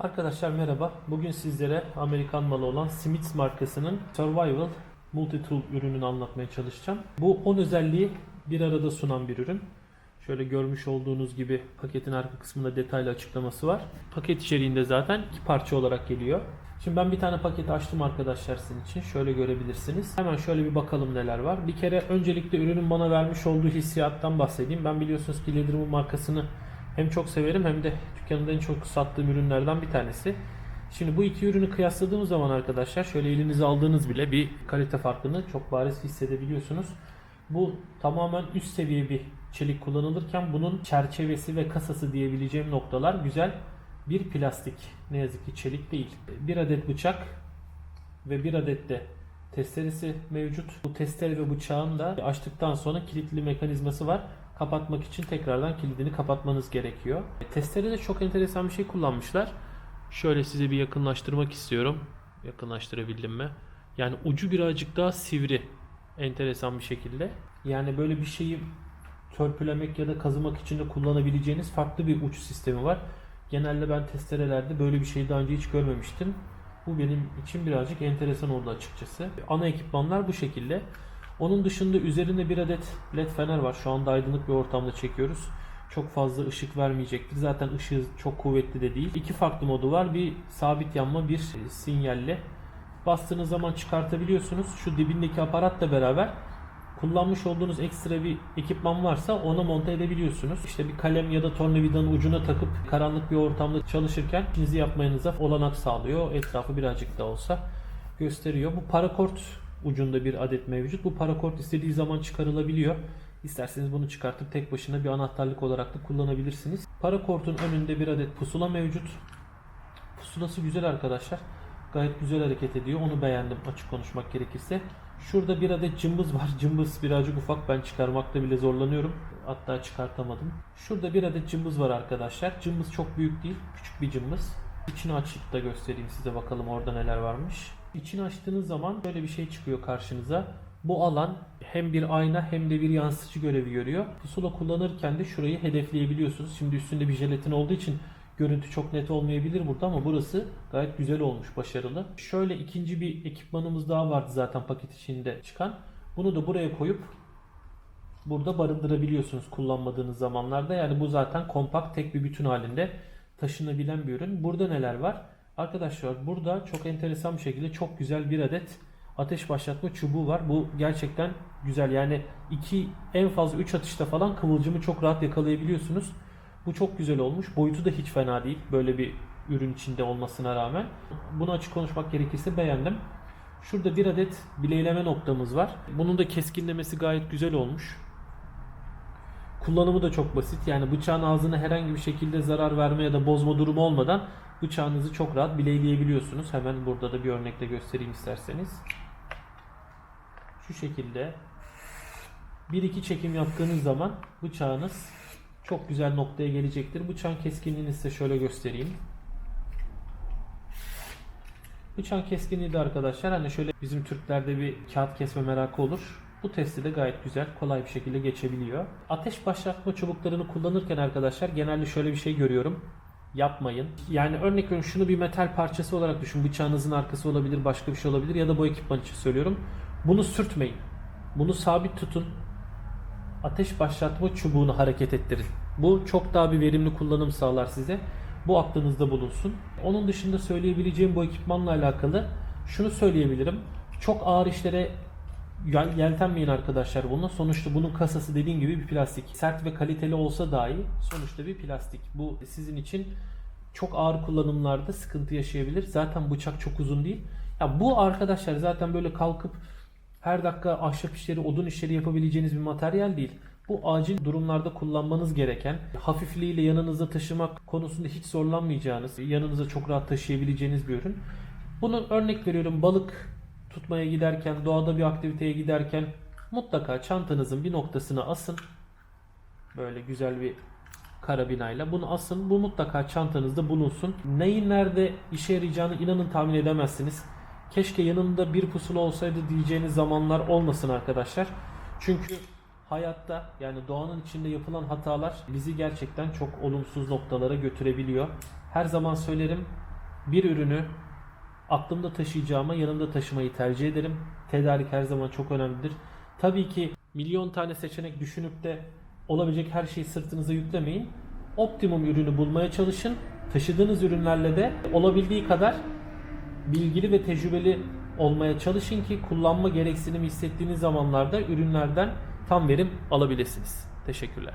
Arkadaşlar merhaba. Bugün sizlere Amerikan malı olan Smiths markasının Survival Multi-Tool ürününü anlatmaya çalışacağım. Bu 10 özelliği bir arada sunan bir ürün. Şöyle görmüş olduğunuz gibi paketin arka kısmında detaylı açıklaması var. Paket içeriğinde zaten iki parça olarak geliyor. Şimdi ben bir tane paketi açtım arkadaşlar sizin için. Şöyle görebilirsiniz. Hemen şöyle bir bakalım neler var. Bir kere öncelikle ürünün bana vermiş olduğu hissiyattan bahsedeyim. Ben biliyorsunuz ki Leatherman markasını hem çok severim hem de dükkanımda en çok sattığım ürünlerden bir tanesi. Şimdi bu iki ürünü kıyasladığım zaman arkadaşlar şöyle elinize aldığınız bile bir kalite farkını çok bariz hissedebiliyorsunuz. Bu tamamen üst seviye bir çelik kullanılırken bunun çerçevesi ve kasası diyebileceğim noktalar güzel bir plastik. Ne yazık ki çelik değil. Bir adet bıçak ve bir adet de testeresi mevcut. Bu testere ve bıçağın da açtıktan sonra kilitli mekanizması var. Kapatmak için tekrardan kilidini kapatmanız gerekiyor. Testerede çok enteresan bir şey kullanmışlar. Şöyle size bir yakınlaştırmak istiyorum. Yakınlaştırabildim mi? Yani ucu birazcık daha sivri. Enteresan bir şekilde. Yani böyle bir şeyi törpülemek ya da kazımak için de kullanabileceğiniz farklı bir uç sistemi var. Genelde ben testerelerde böyle bir şey daha önce hiç görmemiştim. Bu benim için birazcık enteresan oldu açıkçası. Ana ekipmanlar bu şekilde. Onun dışında üzerinde bir adet led fener var. Şu anda aydınlık bir ortamda çekiyoruz. Çok fazla ışık vermeyecektir. Zaten ışığı çok kuvvetli de değil. İki farklı modu var. Bir sabit yanma, bir sinyalle. Bastığınız zaman çıkartabiliyorsunuz. Şu dibindeki aparatla beraber kullanmış olduğunuz ekstra bir ekipman varsa ona monte edebiliyorsunuz. İşte bir kalem ya da tornavidanın ucuna takıp karanlık bir ortamda çalışırken işinizi yapmanıza olanak sağlıyor. Etrafı birazcık da olsa gösteriyor. Bu parakort ucunda bir adet mevcut. Bu parakort istediği zaman çıkarılabiliyor. İsterseniz bunu çıkartıp tek başına bir anahtarlık olarak da kullanabilirsiniz. Parakortun önünde bir adet pusula mevcut. Pusulası güzel arkadaşlar. Gayet güzel hareket ediyor. Onu beğendim açık konuşmak gerekirse. Şurada bir adet cımbız var. Cımbız birazcık ufak. Ben çıkarmakta bile zorlanıyorum. Hatta çıkartamadım. Şurada bir adet cımbız var arkadaşlar. Cımbız çok büyük değil. Küçük bir cımbız. İçini açıp da göstereyim size bakalım orada neler varmış. İçini açtığınız zaman böyle bir şey çıkıyor karşınıza. Bu alan hem bir ayna hem de bir yansıtıcı görevi görüyor. Pusula kullanırken de şurayı hedefleyebiliyorsunuz. Şimdi üstünde bir jelatin olduğu için görüntü çok net olmayabilir burada ama burası gayet güzel olmuş, başarılı. Şöyle ikinci bir ekipmanımız daha vardı zaten paket içinde çıkan. Bunu da buraya koyup burada barındırabiliyorsunuz kullanmadığınız zamanlarda. Yani bu zaten kompakt tek bir bütün halinde taşınabilen bir ürün. Burada neler var? Arkadaşlar burada çok enteresan bir şekilde çok güzel bir adet ateş başlatma çubuğu var. Bu gerçekten güzel. Yani iki en fazla 3 atışta falan kıvılcımı çok rahat yakalayabiliyorsunuz. Bu çok güzel olmuş. Boyutu da hiç fena değil. Böyle bir ürün içinde olmasına rağmen. Bunu açık konuşmak gerekirse beğendim. Şurada bir adet bileyleme noktamız var. Bunun da keskinlemesi gayet güzel olmuş. Kullanımı da çok basit. Yani bıçağın ağzına herhangi bir şekilde zarar verme ya da bozma durumu olmadan bıçağınızı çok rahat bileyleyebiliyorsunuz. Hemen burada da bir örnekle göstereyim isterseniz. Şu şekilde bir iki çekim yaptığınız zaman bıçağınız çok güzel noktaya gelecektir. Bıçağın keskinliğini size şöyle göstereyim. Bıçağın keskinliği de arkadaşlar hani şöyle bizim Türklerde bir kağıt kesme merakı olur. Bu testi de gayet güzel, kolay bir şekilde geçebiliyor. Ateş başlatma çubuklarını kullanırken arkadaşlar genelde şöyle bir şey görüyorum. Yapmayın. Yani örnek veriyorum şunu bir metal parçası olarak düşün. Bıçağınızın arkası olabilir, başka bir şey olabilir ya da bu ekipman için söylüyorum. Bunu sürtmeyin. Bunu sabit tutun. Ateş başlatma çubuğunu hareket ettirin. Bu çok daha bir verimli kullanım sağlar size. Bu aklınızda bulunsun. Onun dışında söyleyebileceğim bu ekipmanla alakalı şunu söyleyebilirim. Çok ağır işlere yeltenmeyin arkadaşlar bununla. Sonuçta bunun kasası dediğim gibi bir plastik. Sert ve kaliteli olsa dahi sonuçta bir plastik. Bu sizin için çok ağır kullanımlarda sıkıntı yaşayabilir. Zaten bıçak çok uzun değil. Ya bu arkadaşlar zaten böyle kalkıp her dakika ahşap işleri, odun işleri yapabileceğiniz bir materyal değil. Bu acil durumlarda kullanmanız gereken, hafifliğiyle yanınızda taşımak konusunda hiç zorlanmayacağınız, yanınıza çok rahat taşıyabileceğiniz bir ürün. Bunun örnek veriyorum balık tutmaya giderken, doğada bir aktiviteye giderken mutlaka çantanızın bir noktasına asın. Böyle güzel bir karabinayla bunu asın. Bu mutlaka çantanızda bulunsun. Neyin nerede işe yarayacağını inanın tahmin edemezsiniz. Keşke yanında bir pusula olsaydı diyeceğiniz zamanlar olmasın arkadaşlar. Çünkü hayatta yani doğanın içinde yapılan hatalar bizi gerçekten çok olumsuz noktalara götürebiliyor. Her zaman söylerim bir ürünü aklımda taşıyacağıma yanımda taşımayı tercih ederim. Tedarik her zaman çok önemlidir. Tabii ki milyon tane seçenek düşünüp de olabilecek her şeyi sırtınıza yüklemeyin. Optimum ürünü bulmaya çalışın. Taşıdığınız ürünlerle de olabildiği kadar bilgili ve tecrübeli olmaya çalışın ki kullanma gereksinimi hissettiğiniz zamanlarda ürünlerden tam verim alabilirsiniz. Teşekkürler.